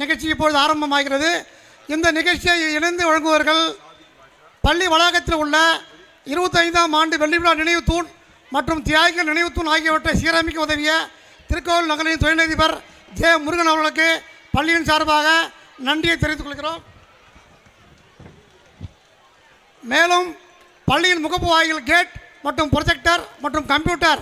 நிகழ்ச்சி இப்பொழுது ஆரம்பமாகிறது. இந்த நிகழ்ச்சியை இணைந்து வழங்குவர்கள் பள்ளி வளாகத்தில் உள்ள இருபத்தைந்தாம் ஆண்டு வெள்ளி விழா நினைவு தூண் மற்றும் தியாகிகள் நினைவு தூண் ஆகியவற்றை சீரமைக்க உதவிய திருக்கோவில் நகரின் தொழிலதிபர் ஜே முருகன் அவர்களுக்கு பள்ளியின் சார்பாக நன்றியை தெரிவித்துக் கொள்கிறோம். மேலும் பள்ளியின் முகப்பு வாயில் கேட் மற்றும் ப்ரொஜெக்டர் மற்றும் கம்ப்யூட்டர்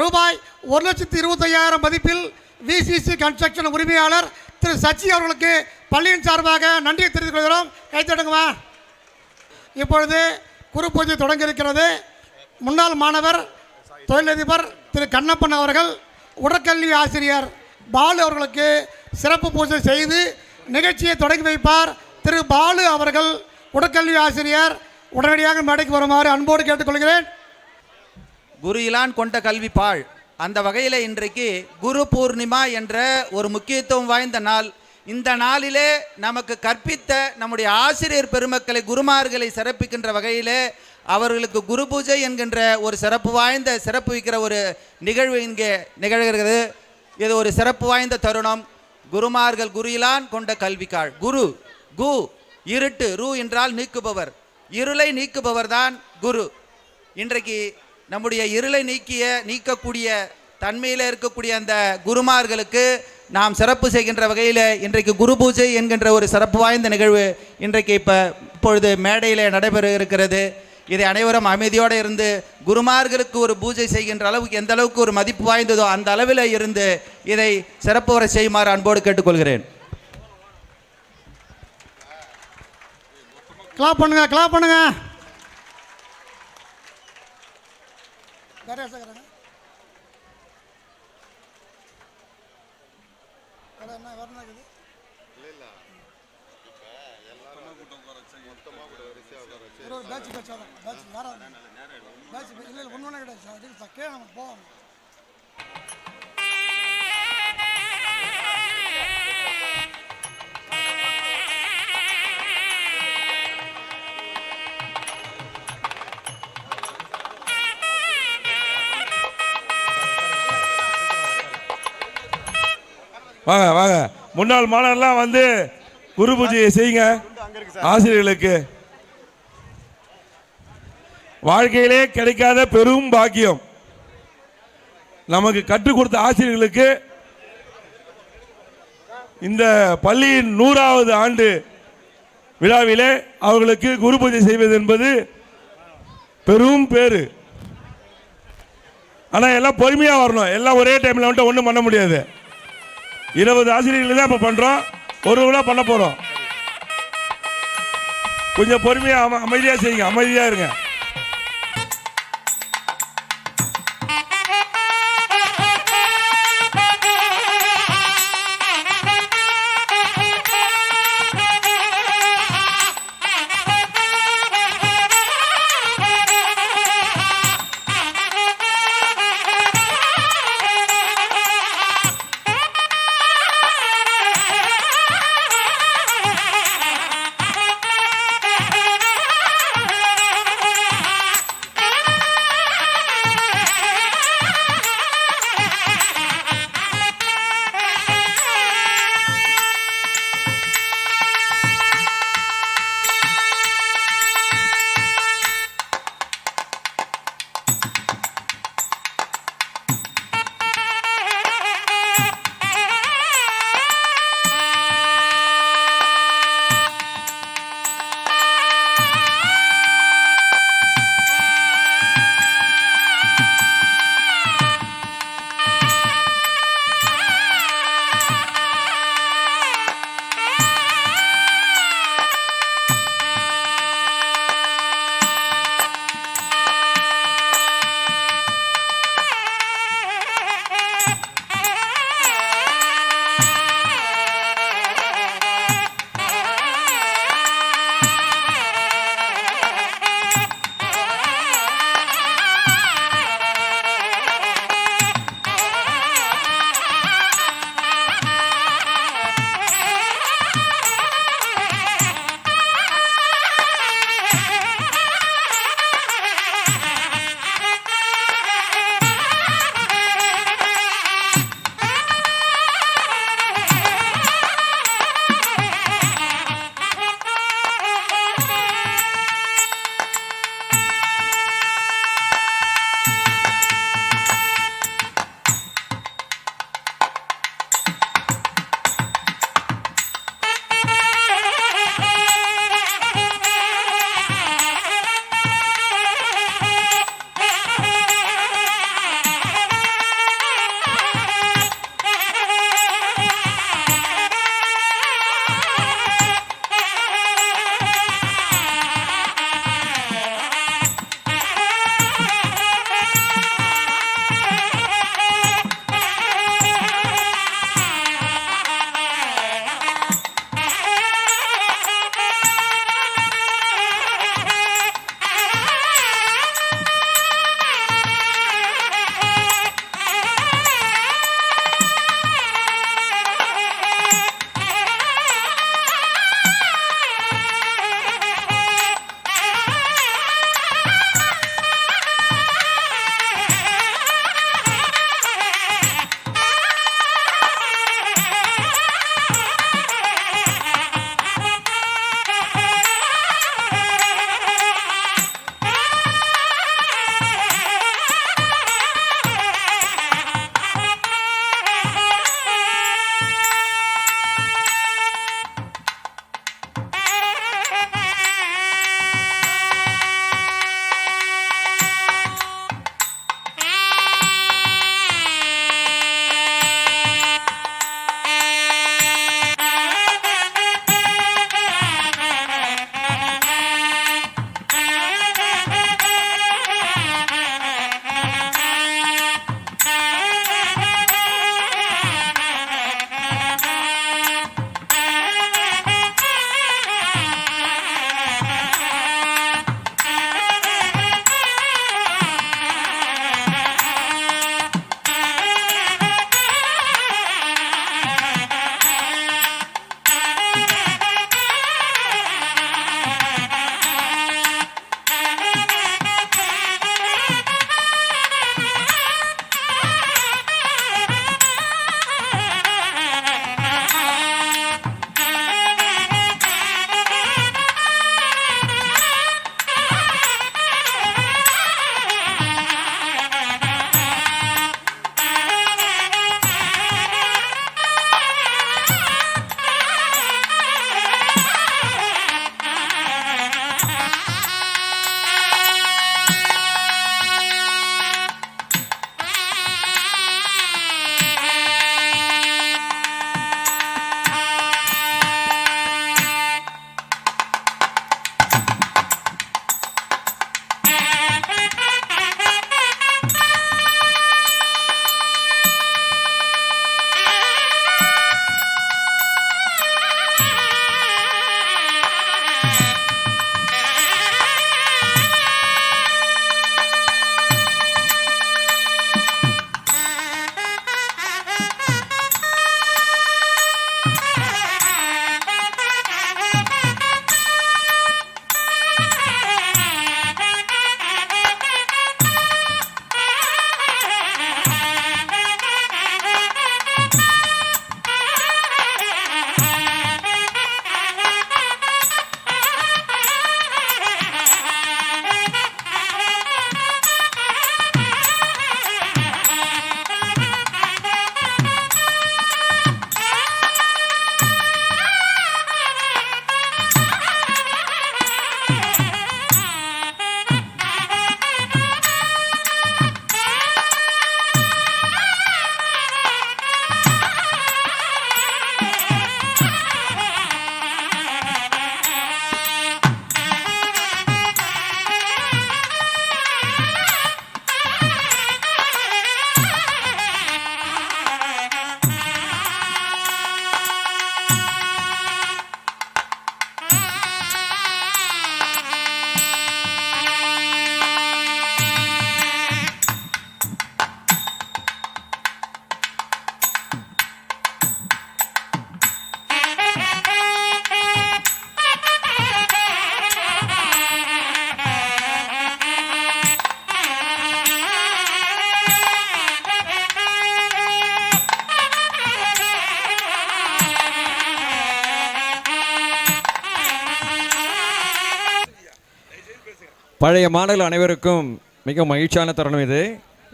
ரூபாய் ஒரு லட்சத்து இருபத்தையாயிரம் மதிப்பில் விசிசி கன்ஸ்ட்ரக்ஷன் உரிமையாளர் திரு சச்சி அவர்களுக்கு பள்ளியின் சார்பாக நன்றியை தெரிவித்துக் கொள்கிறோம். கைத்தடுங்கம்மா இப்பொழுது குரு பூஜை தொடங்க இருக்கிறது. முன்னாள் மாணவர் தொழிலதிபர் திரு கண்ணப்பன் அவர்கள் உடற்கல்வி ஆசிரியர் பாலு அவர்களுக்கு சிறப்பு பூஜை செய்து நிகழ்ச்சியை தொடங்கி வைப்பார். திரு பாலு அவர்கள் உடற்கல்வி ஆசிரியர் உடனடியாக மேடைக்கு வருமாறு அன்போடு கேட்டுக்கொள்கிறேன். குரு இலான் கொண்ட கல்வி பாழ். அந்த வகையில் இன்றைக்கு குரு பூர்ணிமா என்ற ஒரு முக்கியத்துவம் வாய்ந்த நாள். இந்த நாளிலே நமக்கு கற்பித்த நம்முடைய ஆசிரியர் பெருமக்களை குருமார்களை சிறப்பிக்கின்ற வகையிலே அவர்களுக்கு குரு பூஜை என்கின்ற ஒரு சிறப்பு வாய்ந்த சிறப்பு வைக்கிற ஒரு நிகழ்வு இங்கே நிகழ்கிறது. இது ஒரு சிறப்பு வாய்ந்த தருணம். குருமார்கள் குருயிலான் கொண்ட கல்விக்காள். குரு கு இருட்டு ரு என்றால் நீக்குபவர். இருளை நீக்குபவர் தான் குரு. இன்றைக்கு நம்முடைய இருளை நீக்கிய நீக்கக்கூடிய தன்மையில் இருக்கக்கூடிய அந்த குருமார்களுக்கு நாம் சிறப்பு செய்கின்ற வகையில் இன்றைக்கு குரு பூஜை என்கின்ற ஒரு சிறப்பு வாய்ந்த நிகழ்வு இன்றைக்கு இப்போ இப்பொழுது மேடையில் நடைபெற இருக்கிறது. இதை அனைவரும் அமைதியோடு இருந்து குருமார்களுக்கு ஒரு பூஜை செய்கின்ற அளவுக்கு எந்த அளவுக்கு ஒரு மதிப்பு வாய்ந்ததோ அந்த அளவில் இருந்து இதை சிறப்பு வர செய்யுமாறு அன்போடு கேட்டுக்கொள்கிறேன். கிளாப் பண்ணுங்க கிளாப் பண்ணுங்க. வேற யார் சேர்க்கறாங்க? வேற என்ன வேற என்ன இருக்குது? ஒரு ஒரு batch batch ஆ தான். batch வேற ஆளு. batch இல்ல, இல்ல, ஒண்ணு ஒண்ணு கிடையாது சார். இதுக்கு சார் கீழே நம்ம போவோம். வாங்க வாங்க. முன்னாள் மாணவர்லாம் வந்து குரு பூஜையை செய்யுங்க. ஆசிரியர்களுக்கு. வாழ்க்கையிலே கிடைக்காத பெரும் பாக்கியம். நமக்கு கற்றுக் கொடுத்த ஆசிரியர்களுக்கு இந்த பள்ளியின் நூறாவது ஆண்டு விழாவிலே அவர்களுக்கு குரு பூஜை செய்வது என்பது பெரும் பேரு ஆனால் எல்லாம் பொறுமையாக வரணும். எல்லாம் ஒரே டைமில் வந்துட்டு ஒன்றும் பண்ண முடியாது. இருபது ஆசிரியர்கள் தான் இப்போ பண்ணுறோம் ஒரு விழா பண்ண போகிறோம் கொஞ்சம் பொறுமையாக அமைதியாக செய்யுங்க. அமைதியாக இருங்க. பழைய மாணவர்கள் அனைவருக்கும் மிக மகிழ்ச்சியான தருணம் இது.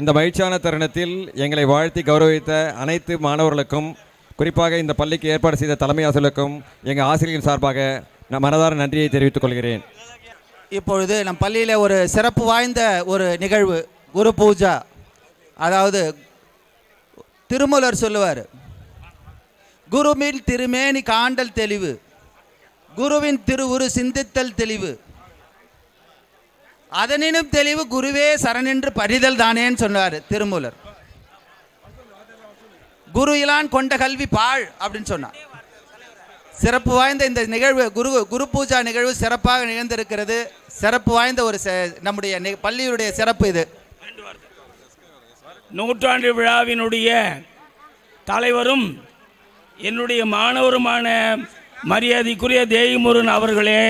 இந்த மகிழ்ச்சியான தருணத்தில் எங்களை வாழ்த்தி கௌரவித்த அனைத்து மாணவர்களுக்கும் குறிப்பாக இந்த பள்ளிக்கு ஏற்பாடு செய்த தலைமை ஆசிரியருக்கும் எங்கள் ஆசிரியரின் சார்பாக நான் மனதார நன்றியை தெரிவித்துக் கொள்கிறேன். இப்பொழுது நம் பள்ளியில் ஒரு சிறப்பு வாய்ந்த ஒரு நிகழ்வு குரு பூஜா. அதாவது திருமூலர் சொல்லுவார். குருவின் திருமேனி காண்டல் தெளிவு. குருவின் திருவுரு சிந்தித்தல் தெளிவு. அதனினும் தெளிவு குருவே சரணென்று பரிதல் தானேன்னு சொன்னார் திருமூலர். குரு இலான் கொண்ட கல்வி பாழ் அப்படின்னு சொன்னார். சிறப்பு வாய்ந்த இந்த நிகழ்வு குரு குரு பூஜா நிகழ்வு சிறப்பாக நிகழ்ந்திருக்கிறது. சிறப்பு வாய்ந்த ஒரு நம்முடைய பள்ளியுடைய சிறப்பு இது. நூற்றாண்டு விழாவினுடைய தலைவரும் என்னுடைய மாணவருமான மரியாதைக்குரிய தேய்முருன் அவர்களே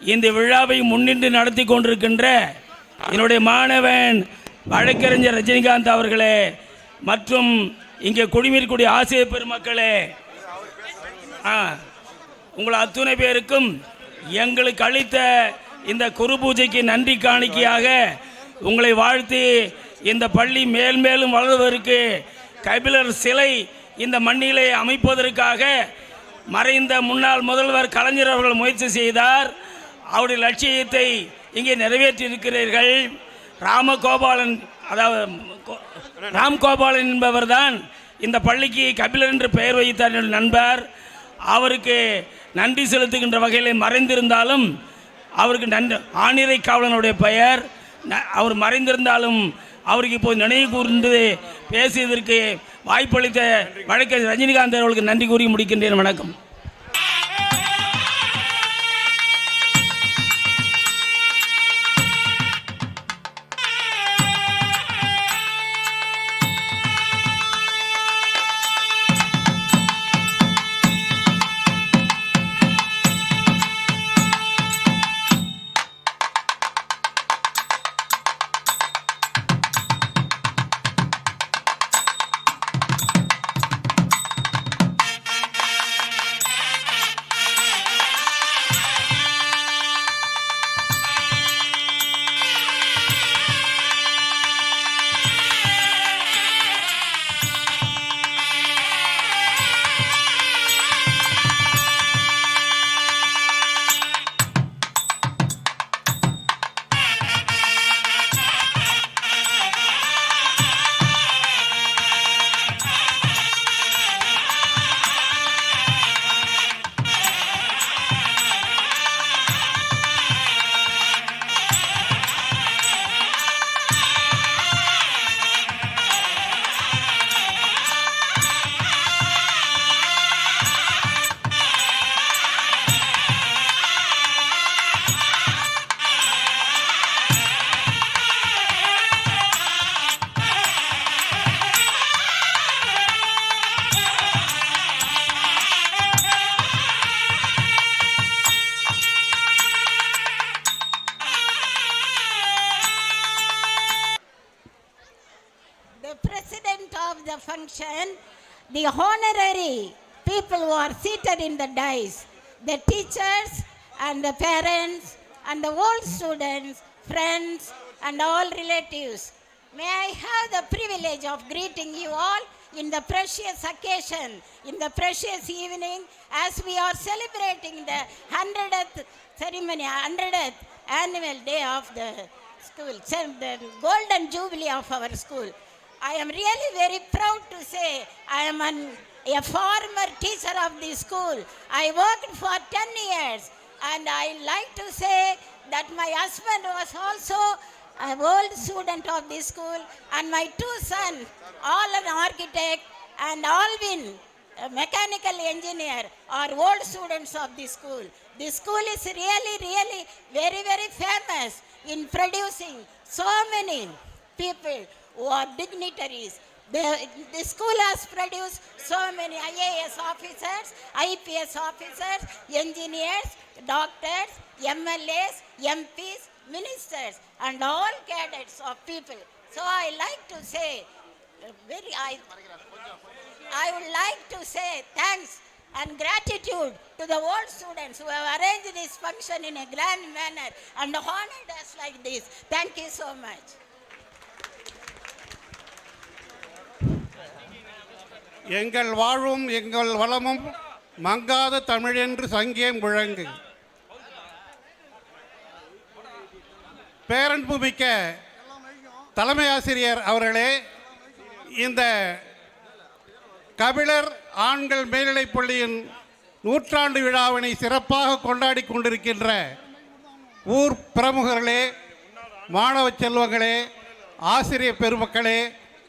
இந்த விழாவை முன்னின்று நடத்தி கொண்டிருக்கின்ற என்னுடைய மாணவன் வழக்கறிஞர் ரஜினிகாந்த் அவர்களே மற்றும் இங்கே குடிமிருக்கூடிய ஆசிரியர் பெருமக்களே ஆ உங்கள் அத்துணை பேருக்கும் எங்களுக்கு அளித்த இந்த குரு பூஜைக்கு நன்றி காணிக்கையாக உங்களை வாழ்த்தி இந்த பள்ளி மேல் மேலும் வளர்வதற்கு கபிலர் சிலை இந்த மண்ணிலே அமைப்பதற்காக மறைந்த முன்னாள் முதல்வர் கலைஞர் அவர்கள் முயற்சி செய்தார். அவருடைய லட்சியத்தை இங்கே நிறைவேற்றியிருக்கிறீர்கள். ராமகோபாலன் அதாவது ராம்கோபாலன் என்பவர் தான் இந்த பள்ளிக்கு கபிலர் என்று பெயர் வைத்தார் என்னுடைய நண்பர். அவருக்கு நன்றி செலுத்துகின்ற வகையில் மறைந்திருந்தாலும் அவருக்கு நன்றி ஆனிரை காவலனுடைய பெயர். அவர் மறைந்திருந்தாலும் அவருக்கு இப்போது நினைவு கூர்ந்து பேசியதற்கு வாய்ப்பளித்த வழக்கறிஞர் ரஜினிகாந்த் அவர்களுக்கு நன்றி கூறி முடிக்கின்றேன். வணக்கம். In the dais, the teachers and the parents and the old students, friends and all relatives. May I have the privilege of greeting you all in the precious occasion, in the precious evening, as we are celebrating the 100th ceremony, 100th annual day of the school, the golden jubilee of our school. I am really very proud to say I am an, a former teacher of the school. I worked for 10 years and I like to say that my husband was also an old student of the school and my two sons, all an architect and Alvin, a mechanical engineer, are old students of the school. The school is really, really very, very famous in producing so many people who are dignitaries. The, the school has produced so many IAS officers, IPS officers, engineers, doctors, MLAs, MPs, ministers, and all cadets of people. So I like to say, very, I, I would like to say thanks and gratitude to the old students who have arranged this function in a grand manner and honored us like this. Thank you so much. எங்கள் வாழ்வும் எங்கள் வளமும் மங்காத தமிழென்று சங்கியம் முழங்கு பேரன்புமிக்க தலைமை ஆசிரியர் அவர்களே இந்த கபிலர் ஆண்கள் மேல்நிலைப் பள்ளியின் நூற்றாண்டு விழாவினை சிறப்பாக கொண்டாடி கொண்டிருக்கின்ற ஊர் பிரமுகர்களே மாணவ செல்வங்களே ஆசிரியர் பெருமக்களே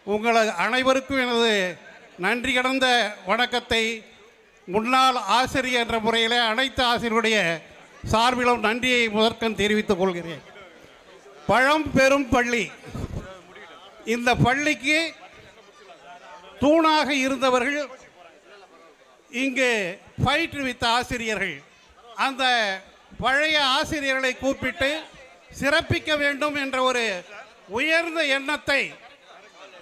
உங்கள் அனைவருக்கும் எனது நன்றி கடந்த வணக்கத்தை முன்னாள் ஆசிரியர் என்ற முறையில் அனைத்து ஆசிரியருடைய சார்பிலும் நன்றியை முதற்கன் தெரிவித்துக் கொள்கிறேன். பழம் பெரும் பள்ளி. இந்த பள்ளிக்கு தூணாக இருந்தவர்கள் இங்கு பயிற்றுவித்த ஆசிரியர்கள் அந்த பழைய ஆசிரியர்களை கூப்பிட்டு சிறப்பிக்க வேண்டும் என்ற ஒரு உயர்ந்த எண்ணத்தை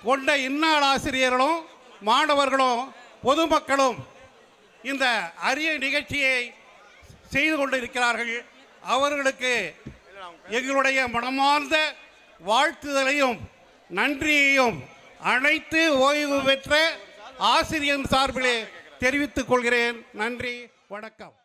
கொண்ட இன்னாள் ஆசிரியர்களும் மாணவர்களும் பொதுமக்களும் இந்த அரிய நிகழ்ச்சியை செய்து கொண்டிருக்கிறார்கள். அவர்களுக்கு எங்களுடைய மனமார்ந்த வாழ்த்துதலையும் நன்றியையும் அனைத்து ஓய்வு பெற்ற ஆசிரியர் சார்பிலே தெரிவித்துக் கொள்கிறேன். நன்றி வணக்கம்.